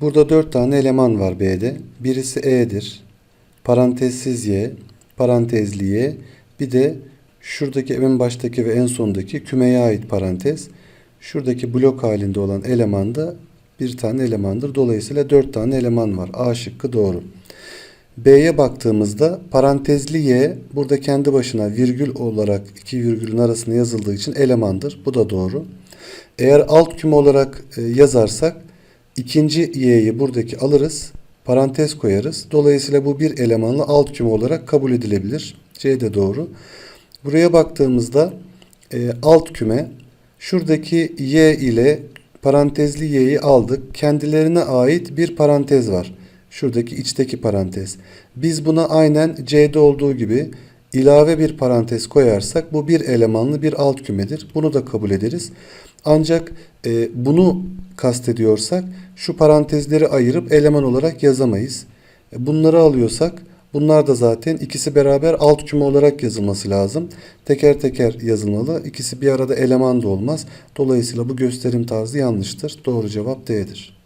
Burada 4 tane eleman var B'de. Birisi E'dir. Parantezsiz Y, parantezli Y. Bir de şuradaki en baştaki ve en sondaki kümeye ait parantez. Şuradaki blok halinde olan eleman da bir tane elemandır. Dolayısıyla 4 tane eleman var. A şıkkı doğru. B'ye baktığımızda parantezli y burada kendi başına virgül olarak iki virgülün arasında yazıldığı için elemandır. Bu da doğru. Eğer alt küme olarak e, yazarsak ikinci y'yi buradaki alırız. Parantez koyarız. Dolayısıyla bu bir elemanlı alt küme olarak kabul edilebilir. C de doğru. Buraya baktığımızda e, alt küme şuradaki y ile parantezli y'yi aldık. Kendilerine ait bir parantez var. Şuradaki içteki parantez. Biz buna aynen C'de olduğu gibi ilave bir parantez koyarsak bu bir elemanlı bir alt kümedir. Bunu da kabul ederiz. Ancak e, bunu kastediyorsak şu parantezleri ayırıp eleman olarak yazamayız. E, Bunları alıyorsak bunlar da zaten ikisi beraber alt küme olarak yazılması lazım. Teker teker yazılmalı. İkisi bir arada eleman da olmaz. Dolayısıyla bu gösterim tarzı yanlıştır. Doğru cevap D'dir.